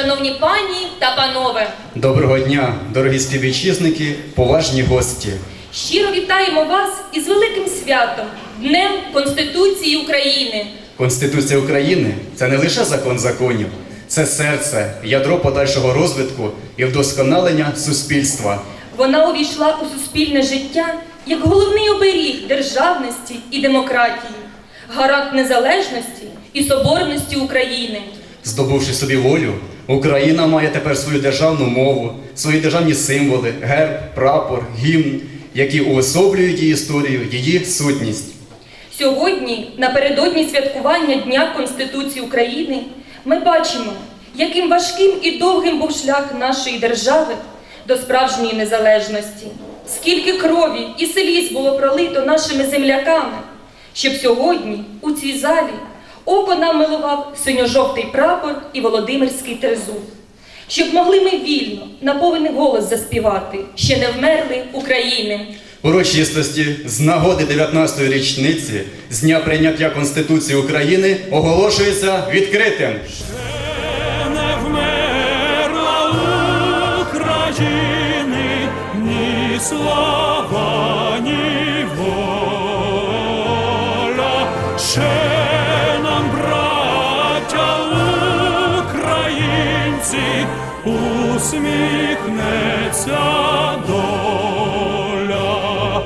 Шановні пані та панове, Доброго дня, дорогі співвітчизники, поважні гості. щиро вітаємо вас із великим святом Днем Конституції України. Конституція України це не лише закон законів, це серце, ядро подальшого розвитку і вдосконалення суспільства. Вона увійшла у суспільне життя як головний оберіг державності і демократії, гарант незалежності і соборності України. Здобувши собі волю, Україна має тепер свою державну мову, свої державні символи, герб, прапор, гімн, які уособлюють її історію, її сутність. Сьогодні, напередодні святкування Дня Конституції України, ми бачимо, яким важким і довгим був шлях нашої держави до справжньої незалежності. Скільки крові і сліз було пролито нашими земляками, щоб сьогодні у цій залі око нам милував синьо-жовтий прапор і Володимирський тризуб. Щоб могли ми вільно, на повний голос заспівати, ще не вмерли України. Урочистості з нагоди 19-ї річниці з дня прийняття Конституції України оголошується відкритим. Не вмерла України ні слава, усміхнеться доля.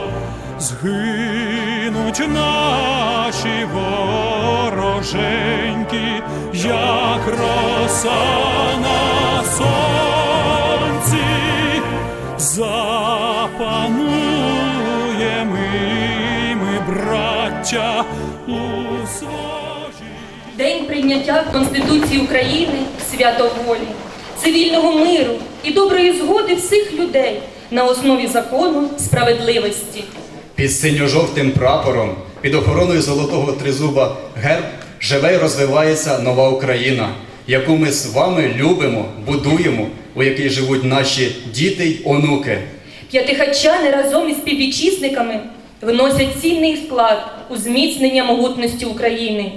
Згинуть наші вороженьки, як роса на сонці, запануємо ми, браття, у своїй. День прийняття Конституції України свято волі, цивільного миру і доброї згоди всіх людей на основі закону справедливості. Під синьо-жовтим прапором, під охороною золотого тризуба герб живе і розвивається нова Україна, яку ми з вами любимо, будуємо, у якій живуть наші діти й онуки. П'ятихатчани разом із співвітчизниками вносять цінний вклад у зміцнення могутності України,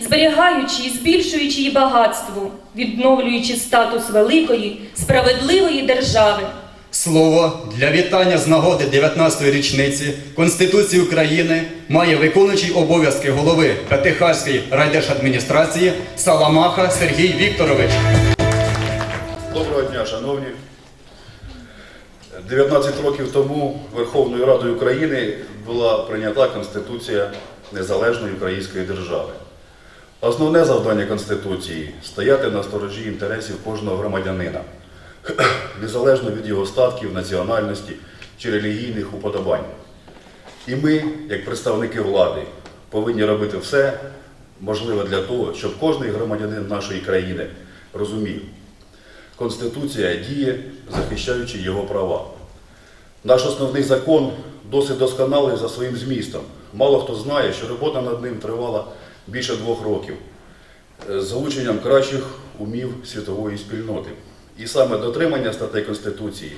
зберігаючи і збільшуючи її багатство, відновлюючи статус великої, справедливої держави. Слово для вітання з нагоди 19-ї річниці Конституції України має виконуючий обов'язки голови П'ятихарської райдержадміністрації Саламаха Сергій Вікторович. Доброго дня, шановні. 19 років тому Верховною Радою України була прийнята Конституція Незалежної Української держави. Основне завдання Конституції стояти на сторожі інтересів кожного громадянина, незалежно від його статків, національності чи релігійних уподобань. І ми, як представники влади, повинні робити все можливе для того, щоб кожний громадянин нашої країни розумів, Конституція діє, захищаючи його права. Наш основний закон досить досконалий за своїм змістом. Мало хто знає, що робота над ним тривала більше двох років е, з залученням кращих умів світової спільноти. І саме дотримання статей Конституції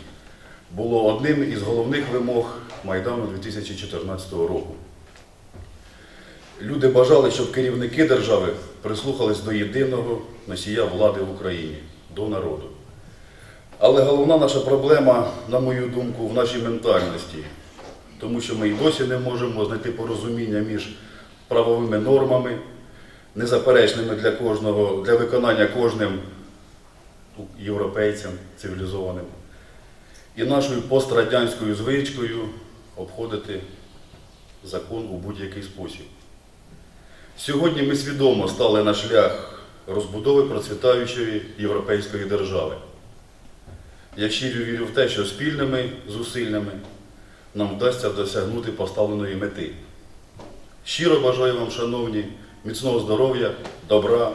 було одним із головних вимог Майдану 2014 року. Люди бажали, щоб керівники держави прислухались до єдиного носія влади в Україні, до народу. Але головна наша проблема, на мою думку, в нашій ментальності, тому що ми і досі не можемо знайти порозуміння між правовими нормами, незаперечними для кожного, для виконання кожним європейцям цивілізованим, і нашою пострадянською звичкою обходити закон у будь-який спосіб. Сьогодні ми свідомо стали на шлях розбудови процвітаючої європейської держави. Я щиро вірю в те, що спільними зусиллями нам вдасться досягнути поставленої мети. Щиро бажаю вам, шановні, міцного здоров'я, добра,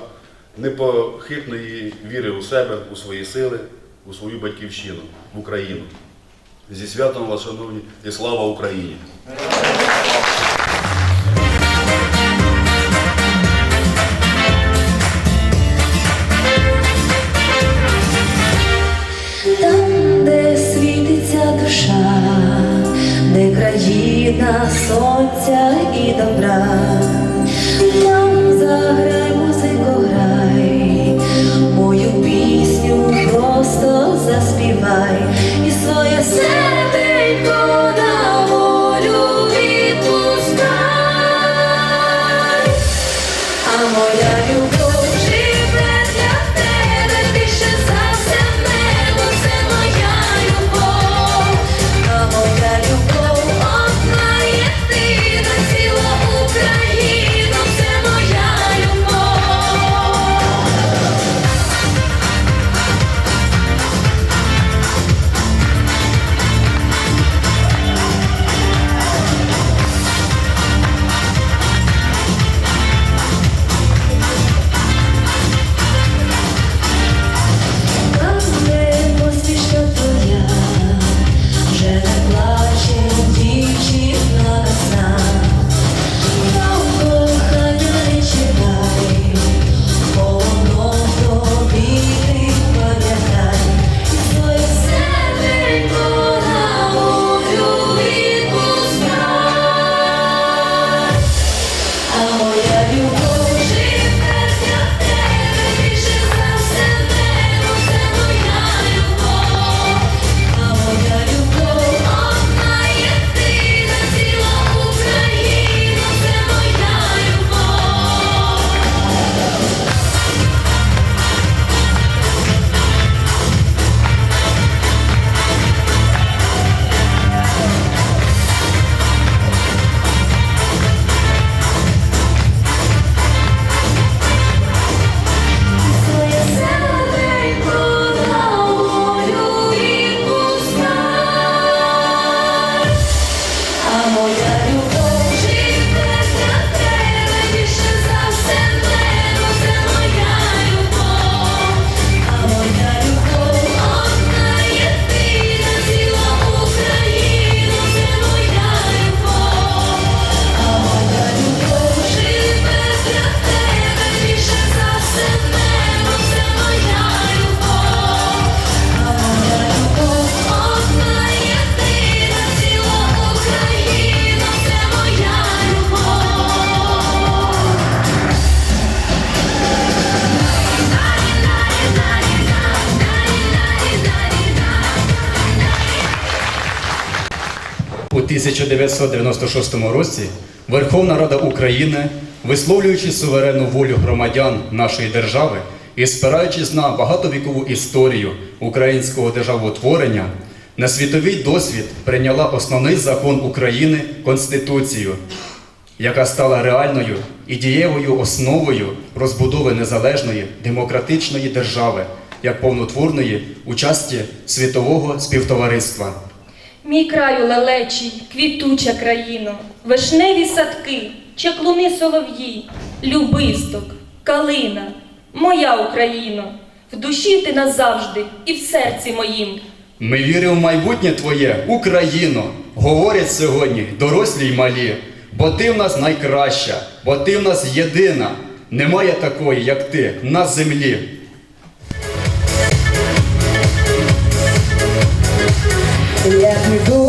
непохитної віри у себе, у свої сили, у свою батьківщину, в Україну. Зі святом вас, шановні, і слава Україні! Сонця і добра, 1996 році Верховна Рада України, висловлюючи суверенну волю громадян нашої держави і спираючись на багатовікову історію українського державотворення, на світовий досвід прийняла основний закон України Конституцію, яка стала реальною і дієвою основою розбудови незалежної демократичної держави як повнотворної участі світового співтовариства. Мій краю лелечий, квітуча країно, вишневі садки, чаклуни солов'ї, любисток, калина, моя Україно, в душі ти назавжди і в серці моїм. Ми віримо в майбутнє Твоє, Україно, говорять сьогодні дорослі й малі, бо ти в нас найкраща, бо ти в нас єдина. Немає такої, як ти, на землі. Я піду в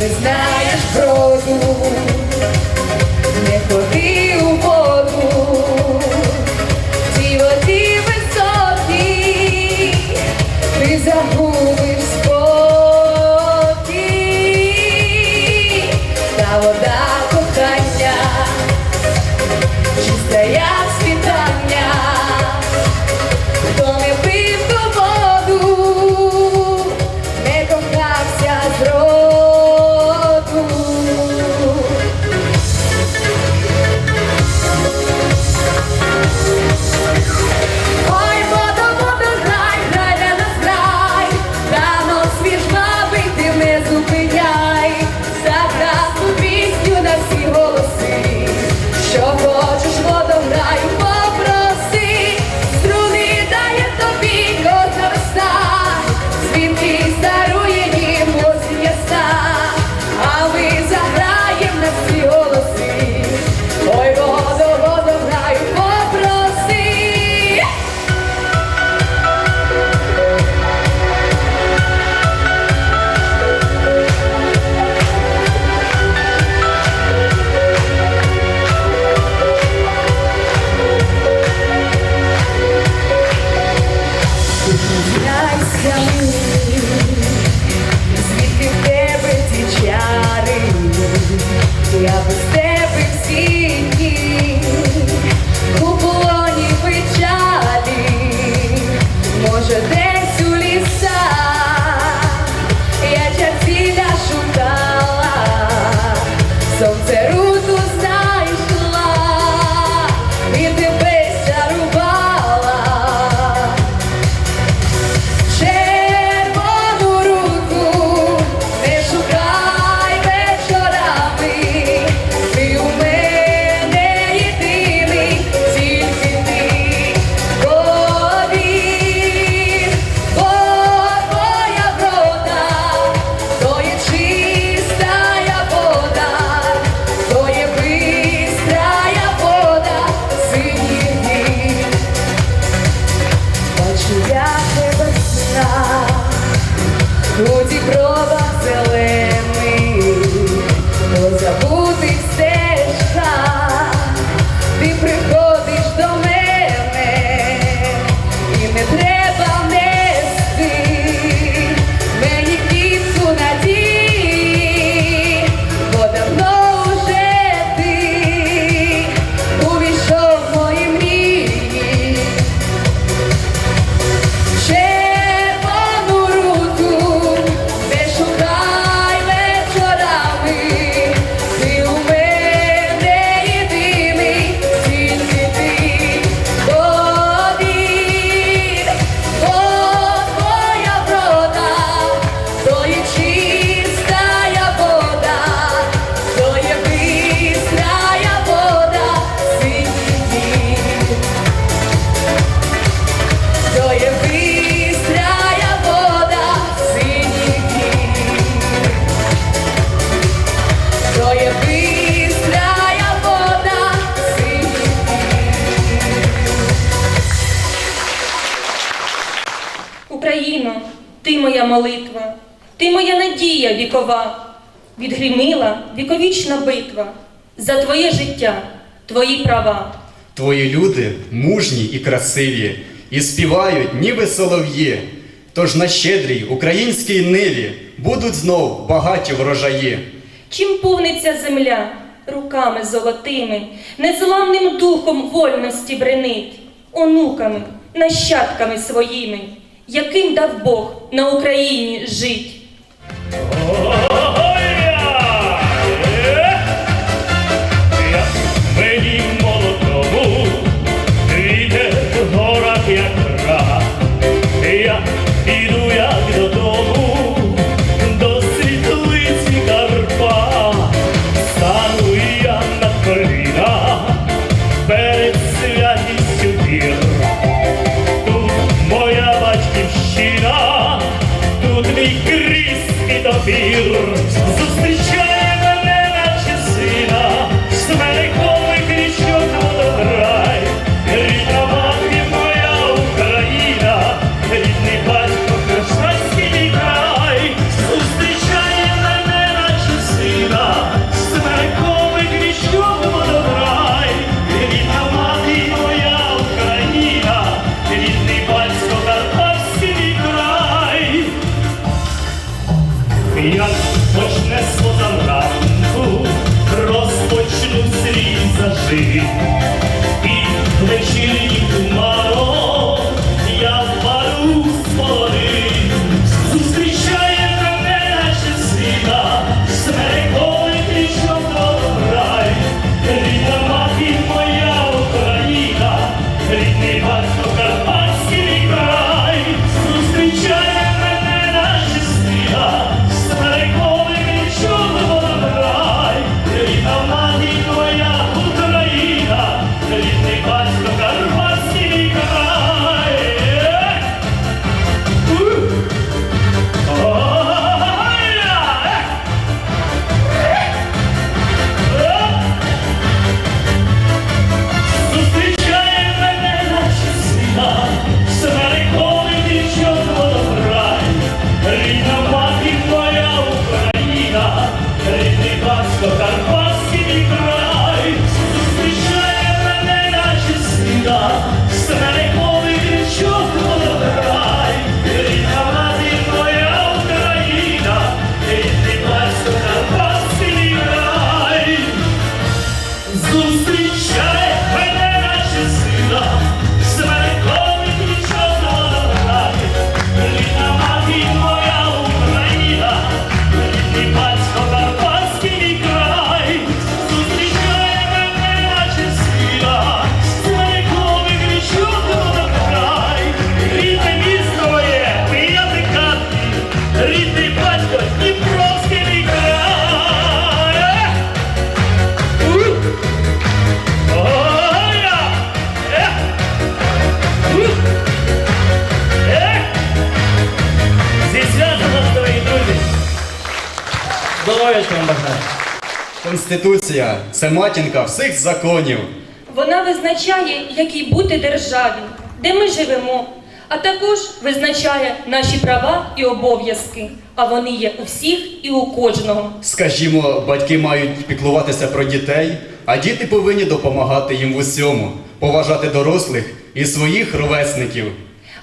не знаєш броду, Я без молитва, ти моя надія вікова, відгримила віковічна битва за твоє життя, твої права. Твої люди мужні і красиві, і співають, ніби солов'ї. Тож на щедрій українській ниві будуть знов багаті врожаї. Чим повниться земля руками золотими, незламним духом вольності бренить, онуками, нащадками своїми, яким дав Бог на Україні жить. Конституція це матінка всіх законів. Вона визначає, якій бути державі, де ми живемо, а також визначає наші права і обов'язки, а вони є у всіх і у кожного. Скажімо, батьки мають піклуватися про дітей, а діти повинні допомагати їм в усьому, поважати дорослих і своїх ровесників.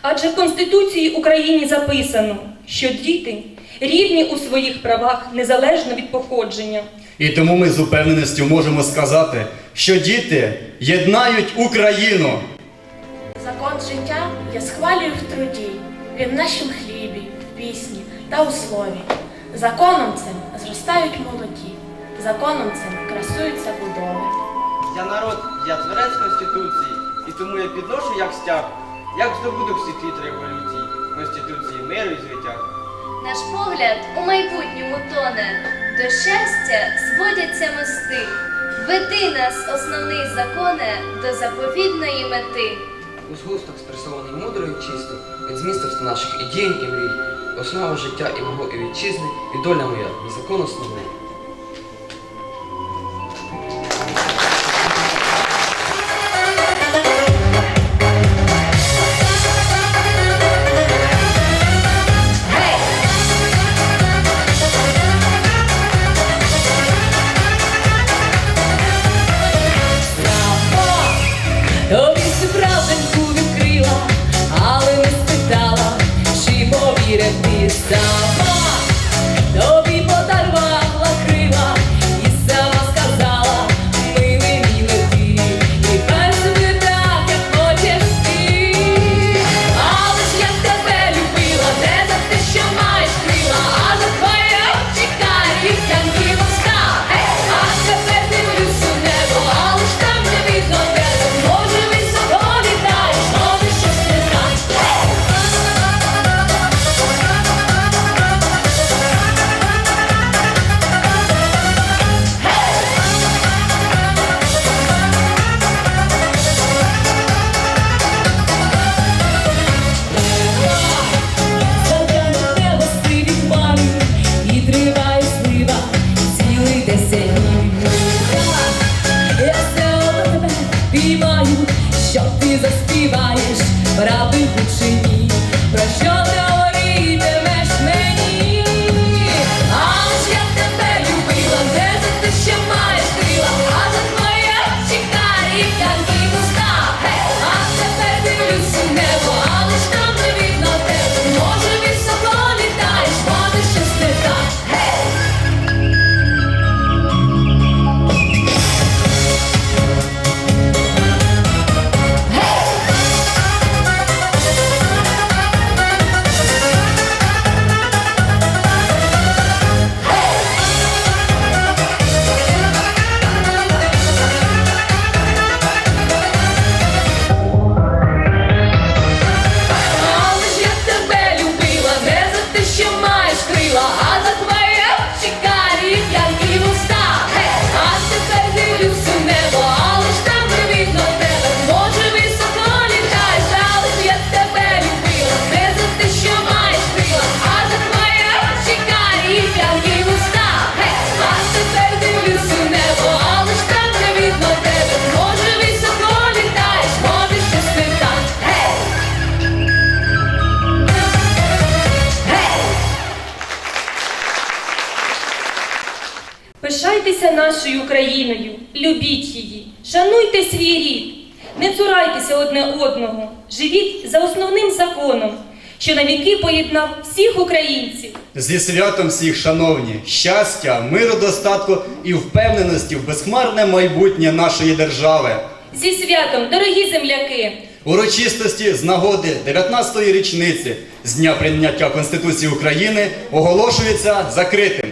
Адже в Конституції України записано, що діти рівні у своїх правах незалежно від походження. І тому ми з упевненістю можемо сказати, що діти єднають Україну. Закон життя я схвалюю в труді, він в нашім хлібі, в пісні та у слові. Законом цим зростають молоді, законом цим красуються будови. Я народ, я творець Конституції, і тому я підношу як стяг, як здобудок всіх літ революції, Конституції миру і звиття. Наш погляд у майбутньому тоне, до щастя зводяться мости. Веди нас, основний законе, до заповідної мети. У згусток спресований мудрою і чисто, від змістовства наших ідей і мрій, основа життя і мого і вітчизни, і доля моя, незаконно закон основний. stop Пишайтеся нашою Україною, любіть її, шануйте свій рід, не цурайтеся одне одного, живіть за основним законом, що навіки поєднав всіх українців. Зі святом всіх, шановні, щастя, миру, достатку і впевненості в безхмарне майбутнє нашої держави. Зі святом, дорогі земляки! Урочистості з нагоди 19-ї річниці з дня прийняття Конституції України оголошується закритим.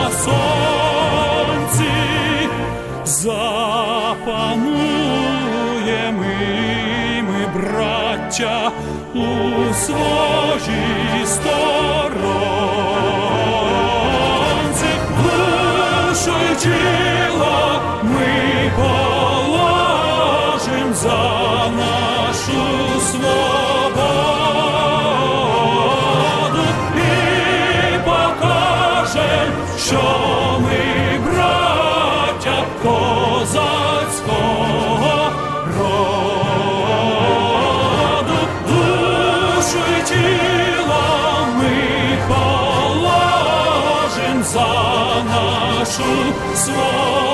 запануємо і ми, браття, у своїй сторонці, душу тіло ми положим за нашу свободу і покажем, що положим за нашу свободу.